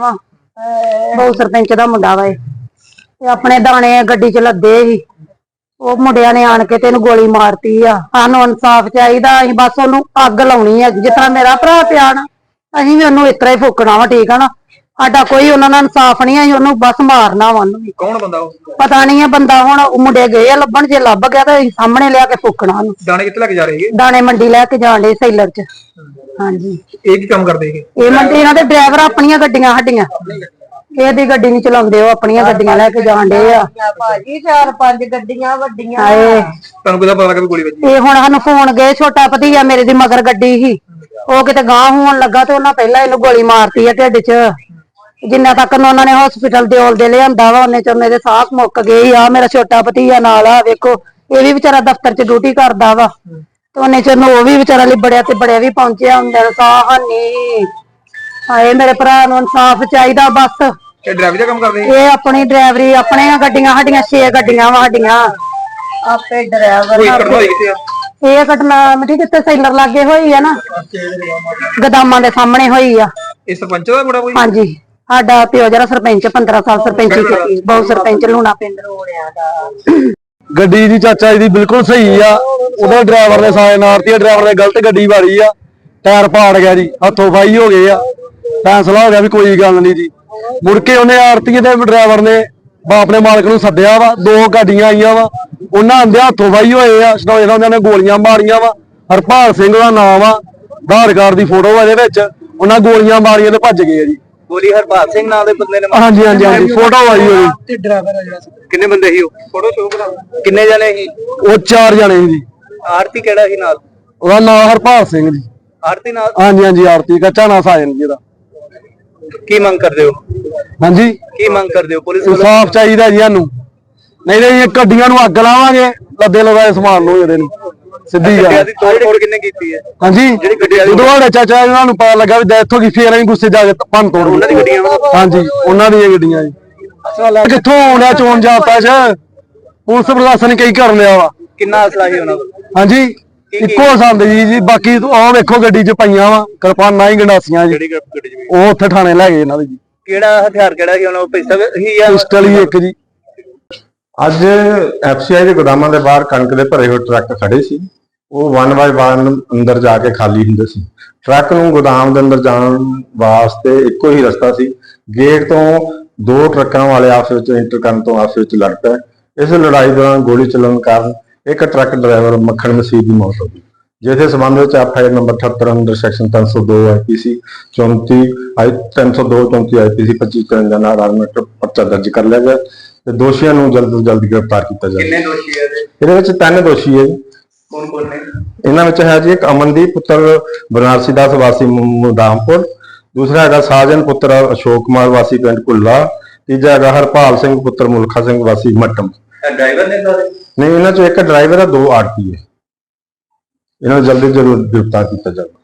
ਵਾ। ਬਹੁ ਸਰਪੰਚ ਦਾ ਮੁੰਡਾ ਵਾ ਇਹ। ਤੇ ਆਪਣੇ ਦਾਣੇ ਗੱਡੀ ਚ ਲੱਦੇ ਸੀ। ਉਹ ਮੁੰਡਿਆਂ ਨੇ ਆਣ ਕੇ ਤੈਨੂੰ ਗੋਲੀ ਮਾਰਤੀ ਆ। ਸਾਨੂੰ ਇਨਸਾਫ ਚਾਹੀਦਾ ਅਸੀਂ ਬਸ ਉਹਨੂੰ ਅੱਗ ਲਾਉਣੀ ਹੈ ਜਿਸ ਤਰ੍ਹਾਂ ਮੇਰਾ ਭਰਾ ਪਿਆ ਨਾ ਅਸੀਂ ਵੀ ਉਹਨੂੰ ਇਸ ਤਰ੍ਹਾਂ ਹੀ ਫੂਕਣਾ ਵਾ ਠੀਕ ਆ ਨਾ? ਸਾਡਾ ਕੋਈ ਉਹਨਾਂ ਨਾਲ ਇਨਸਾਫ ਨਹੀਂ ਅਸੀਂ ਉਹਨੂੰ ਬਸ ਮਾਰਨਾ ਵਾ ਉਹਨੂੰ ਵੀ। ਕੌਣ ਬੰਦਾ ਉਹ? ਪਤਾ ਨਹੀਂ ਹੈ ਬੰਦਾ ਹੁਣ ਉਹ ਮੁੰਡੇ ਗਏ ਆ ਲੱਭਣ ਜੇ ਲੱਭ ਗਿਆ ਤਾਂ ਅਸੀਂ ਸਾਹਮਣੇ ਲਿਆ ਕੇ ਫੂਕਣਾ ਉਹਨੂੰ। ਦਾਣੇ ਕਿੱਥੇ ਲੈ ਕੇ ਜਾ ਰਹੇ ਹੈਗੇ? ਦਾਣੇ ਮੰਡੀ ਲੈ ਕੇ ਜਾਣ ਦੇ ਸੈਲਰ ਚ। ਹਾਂਜੀ। ਇਹ ਕੀ ਕੰਮ ਕਰਦੇ ਹੈਗੇ ਇਹ ਮੰਡੀ ਇਹਨਾਂ ਦੇ ਡਰਾਈਵਰ ਆਪਣੀਆਂ ਗੱਡੀਆਂ ਸਾਡੀਆਂ। ਇਹਦੀ ਗੱਡੀ ਨਹੀਂ ਚਲਾਉਂਦੇ ਉਹ ਆਪਣੀਆਂ ਗੱਡੀਆਂ ਲੈ ਕੇ ਜਾਣ ਡੇ ਆ। ਭਾਜੀ ਚਾਰ ਪੰਜ ਗੱਡੀਆਂ ਵੱਡੀਆਂ ਹਾਏ। ਤੁਹਾਨੂੰ ਕਿਹਦਾ ਪਤਾ ਲੱਗਾ ਵੀ ਗੋਲੀ ਵੱਜੀ? ਇਹ ਹੁਣ ਸਾਨੂੰ ਫੋਨ ਗਏ ਛੋਟਾ ਭਤੀਆ ਮੇਰੇ ਦੀ ਮਗਰ ਗੱਡੀ ਸੀ। ਉਹ ਕਿਤੇ ਗਾਂ ਹੋਣ ਲੱਗਾ ਤੇ ਉਹਨਾਂ ਪਹਿਲਾਂ ਇਹਨੂੰ ਗੋਲੀ ਮਾਰਤੀ ਆ ਢਿੱਡ 'ਚ। ਜਿੰਨਾ ਤੱਕ ਨੂੰ ਉਹਨਾਂ ਨੇ ਹਸਪੀਟਲ ਦੇ ਔਲ ਦੇ ਲਿਆਂਦਾ ਵਾ ਉਹਨੇ ਚ ਮੇਰੇ ਸਾਹ ਮੁੱਕ ਗਏ ਆ। ਮੇਰਾ ਛੋਟਾ ਭਤੀਆ ਨਾਲ ਆ ਵੇਖੋ ਇਹ ਵੀ ਵਿਚਾਰਾ ਦਫ਼ਤਰ 'ਚ ਡਿਊਟੀ ਕਰਦਾ ਵਾ। ਤੇ ਉਹਨੇ ਚ ਨੂੰ ਉਹ ਵੀ ਵਿਚਾਰਾ ਲਿਬੜਿਆ ਤੇ ਬੜਿਆ ਵੀ ਪਹੁੰਚਿਆ ਹੁੰਦਾ ਸਾਹ ਹਾਨੀ ਹਾਏ ਮੇਰੇ ਭਰਾ ਨੂੰ ਇਨਸਾਫ ਚਾਹੀਦਾ ਬਸ। ਇਹ ਡਰਾਈਵਰ ਦਾ ਕੰਮ ਕਰਦੇ ਇਹ ਆਪਣੀ ਡਰਾਈਵਰੀ ਆਪਣੀਆਂ ਗੱਡੀਆਂ ਸਾਡੀਆਂ 6 ਗੱਡੀਆਂ ਵਾ ਸਾਡੀਆਂ। ਆਪੇ ਡਰਾਈਵਰ ਕੋਈ ਘਟਨਾ ਹੋਈ ਕਿੱਥੇ ਆ ਇਹ ਘਟਨਾ ਮਿੱਟੀ ਕਿੱਥੇ ਸੈਲਰ ਲੱਗੇ ਹੋਈ ਆ ਨਾ ਗਦਾਮਾਂ ਦੇ ਸਾਹਮਣੇ ਹੋਈ ਆ। ਇਹ ਸਰਪੰਚ ਦਾ ਮੁੰਡਾ ਕੋਈ? ਹਾਂਜੀ ਸਾਡਾ ਪਿਓ ਜਿਹੜਾ ਸਰਪੰਚ 15 ਸਾਲ ਸਰਪੰਚੀ ਕੀਤੀ ਬਹੁਤ ਸਰਪੰਚ ਲੂਣਾ ਪਿੰਡ ਰੋੜਿਆ ਦਾ। ਗੱਡੀ ਦੀ ਚਾਚਾ ਜੀ ਦੀ ਬਿਲਕੁਲ ਸਹੀ ਆ। ਉਹਦੇ ਡਰਾਈਵਰ ਨੇ ਸਾਇਨ ਆਰਤੀ ਡਰਾਈਵਰ ਨੇ ਗਲਤ ਗੱਡੀ ਵਾਰੀ ਆ। ਟਾਇਰ ਪਾੜ ਗਿਆ ਜੀ, ਹੱਥੋਂ ਫਾਈ ਹੋ ਗਏ ਆ। ਫੈਸਲਾ ਹੋ ਗਿਆ ਵੀ ਕੋਈ ਗੱਲ ਨਹੀਂ ਜੀ। ਮੁੜ ਕੇ ਉਹਨੇ ਆਰਤੀ ਦੇ ਡਰਾਈਵਰ ਨੇ ਬਾਪ ਨੇ ਮਾਲਕ ਨੂੰ ਸੱਦਿਆ ਵਾ, ਦੋ ਗੱਡੀਆਂ ਆਈਆਂ ਵਾ। ਉਹਨਾਂ ਆਂਦੇ ਹੱਥੋਂ ਫਾਈ ਹੋਏ ਆ ਸਟੋਏ ਉਹਨਾਂ ਨੇ ਗੋਲੀਆਂ ਮਾਰੀਆਂ ਵਾ। ਹਰਪਾਲ ਸਿੰਘ ਦਾ ਨਾਮ ਆ, ਆਧਾਰ ਕਾਰਡ ਦੀ ਫੋਟੋ ਆ ਇਹਦੇ ਵਿੱਚ। ਉਹਨਾਂ ਗੋਲੀਆਂ ਮਾਰੀਆਂ ਤੇ ਭੱਜ ਗਏ ਆ ਜੀ। ਗੋਲੀ ਹਰਪਾਲ ਸਿੰਘ ਨਾਂ ਦੇ ਬੰਦੇ ਨੇ ਹਾਂਜੀ ਹਾਂਜੀ ਹਾਂਜੀ ਫੋਟੋ ਆਈ ਹੋਈ। ਤੇ ਡਰਾਈਵਰ ਆ ਜਿਹੜਾ ਕਿੰਨੇ ਬੰਦੇ ਸੀ ਉਹ? ਫੋਟੋ ਸ਼ੋਅ ਕਰਾ ਕਿੰਨੇ ਜਣੇ ਸੀ? ਉਹ ਚਾਰ ਜਣੇ ਸੀ ਜੀ। ਆਰਤੀ ਕਿਹੜਾ ਸੀ ਨਾਲ? ਉਹਦਾ ਨਾਮ ਹਰਪਾਲ ਸਿੰਘ ਜੀ। ਆਰਤੀ ਨਾਲ? ਹਾਂਜੀ ਹਾਂਜੀ ਆਰਤੀ ਕੱਚਾ ਨਾ ਸਾਜਨ ਜੀ ਇਹਦਾ ਕੀ ਮੰਗ ਕਰਦੇ ਹੋ? ਹਾਂਜੀ? ਕੀ ਮੰਗ ਕਰਦੇ ਹੋ? ਪੁਲਿਸ ਇਨਸਾਫ ਚਾਹੀਦਾ ਜੀ ਸਾਨੂੰ। ਨਹੀਂ ਨਹੀਂ ਇਹ ਗੱਡੀਆਂ ਨੂੰ ਅੱਗ ਲਾਵਾਂਗੇ ਲੱਦੇ ਲਗਾਏ ਸਮਾਨ ਨੂੰ ਇਹਦੇ ਨੂੰ। ਸਿੱਧੀ ਗੱਲ ਦੀ ਤੋੜ ਫੋੜ ਕਿੰਨੇ ਕੀਤੀ ਹੈ? ਹਾਂਜੀ। ਜਿਹੜੀ ਗੱਡੀਆਂ ਦੀ- ਜਦੋਂ ਸਾਡੇ ਚਾਚਾ ਇਹਨਾਂ ਨੂੰ ਪਤਾ ਲੱਗਾ ਵੀ ਡੈਥ ਹੋ ਗਈ ਫੇਰ ਅਸੀਂ ਗੁੱਸੇ ਜਾ ਕੇ ਭੰਨ ਤੋੜ ਉਹਨਾਂ ਦੀ ਗੱਡੀਆਂ? ਹਾਂਜੀ ਉਹਨਾਂ ਦੀਆਂ ਗੱਡੀਆਂ ਜੀ। ਕਿੱਥੋਂ ਆਉਂਦਾ ਚੋਣ ਜਾਪਦਾ ਚ ਪੁਲਿਸ ਪ੍ਰਸ਼ਾਸਨ ਨੇ ਕਈ ਕਰ ਲਿਆ ਵਾ। ਕਿੰਨਾ ਅਸਲਾ ਸੀ ਉਹਨਾਂ ਕੋਲ? ਹਾਂਜੀ ਇੱਕੋ ਸੰਦ ਜੀ ਜੀ ਬਾਕੀ ਆਹ ਵੇਖੋ ਗੱਡੀ 'ਚ ਪਈਆਂ ਵਾ ਕਿਰਪਾਨਾਂ ਹੀ ਗੰਡਾਸੀਆਂ ਜੀ। ਜਿਹੜੀ ਗੱਡੀ ਚ ਵੀ। ਉਹ ਉੱਥੇ ਥਾਣੇ ਲੈ ਗਏ ਇਹਨਾਂ ਦੇ ਜੀ। ਕਿਹੜਾ ਹਥਿਆਰ ਕਿਹੜਾ ਸੀ ਉਹਨਾਂ ਕੋਲ? ਪਿਸਤਲ ਹੀ ਜਾਂ ਪਿਸਟਲ ਹੀ ਇੱਕ ਜੀ। ਅੱਜ ਐਫਸੀਆਈ ਦੇ ਗੋਦਾਮਾਂ ਦੇ ਬਾਹਰ ਕਣਕ ਦੇ ਭਰੇ ਹੋਏ ਟਰੱਕ ਖੜੇ ਸੀ। ਉਹ ਵਨ ਬਾਏ ਵਨ ਅੰਦਰ ਜਾ ਕੇ ਖਾਲੀ ਹੁੰਦੇ ਸੀ। ਟਰੱਕ ਨੂੰ ਗੋਦਾਮ ਦੇ ਅੰਦਰ ਜਾਣ ਵਾਸਤੇ ਇੱਕੋ ਹੀ ਰਸਤਾ ਸੀ। ਗੇਟ ਤੋਂ ਦੋ ਟਰੱਕਾਂ ਵਾਲੇ ਆਪਸ ਵਿੱਚ ਇੰਟਰ ਕਰਨ ਤੋਂ ਆਪਸ ਵਿੱਚ ਲੜ ਪਏ। ਇਸ ਲੜਾਈ ਦੌਰਾਨ ਗੋਲੀ ਚੱਲਣ ਕਾਰਨ ਇੱਕ ਟਰੱਕ ਡਰਾਈਵਰ ਮੱਖਣ ਮਸੀਹ ਦੀ ਮੌਤ ਹੋ ਗਈ। ਜਿਹਦੇ ਸਬੰਧ ਵਿੱਚ ਐਫਆਈਆਰ ਨੰਬਰ 78 ਅੰਦਰ ਸੈਕਸ਼ਨ 302 ਆਈਪੀਸੀ 34 ਆਈ 302 34 ਆਈਪੀਸੀ 25 53 ਨਾਲ ਪਰਚਾ ਦਰਜ ਕਰ ਲਿਆ ਗਿਆ। ਤੇ ਦੋਸ਼ੀਆਂ ਨੂੰ ਜਲਦ ਤੋਂ ਜਲਦ ਗ੍ਰਿਫਤਾਰ ਕੀਤਾ ਜਾਵੇ। ਕਿੰਨੇ ਦੋਸ਼ੀ ਹੈ ਇਹਦੇ? ਇਹਦੇ ਵਿੱਚ ਤਿੰਨ ਦੋਸ਼ੀ ਹੈ ਜੀ। ਕੌਣ ਕੌਣ ਨੇ? ਇਹਨਾਂ ਵਿੱਚ ਹੈ ਜੀ ਇੱਕ ਅਮਨਦੀਪ ਪੁੱਤਰ ਬਨਾਰਸੀ ਦਾਸ ਵਾਸੀ ਮੁਦਾਮਪੁਰ। ਦੂਸਰਾ ਹੈਗਾ ਸਾਜਨ ਪੁੱਤਰ ਅਸ਼ੋਕ ਕੁਮਾਰ ਵਾਸੀ ਪਿੰਡ ਕੁੱਲਾ ਤੀਜਾ ਹੈਗਾ ਹਰਪਾਲ ਸਿੰਘ ਪੁੱਤਰ ਮੁਲਖਾ ਸਿੰਘ ਵਾਸੀ ਮੱਟਮ। ਡਰਾਈਵਰ ਨੇ ਸਾਰੇ? ਨਹੀਂ ਇਹਨਾਂ ਚੋਂ ਇੱਕ ਡਰਾਈਵਰ ਹੈ ਦੋ ਆਰਪੀ ਹੈ। ਇਹਨਾਂ ਨੂੰ ਜਲਦੀ ਜਲਦ ਗ੍ਰਿਫਤਾਰ ਕੀਤਾ ਜਾਵੇ।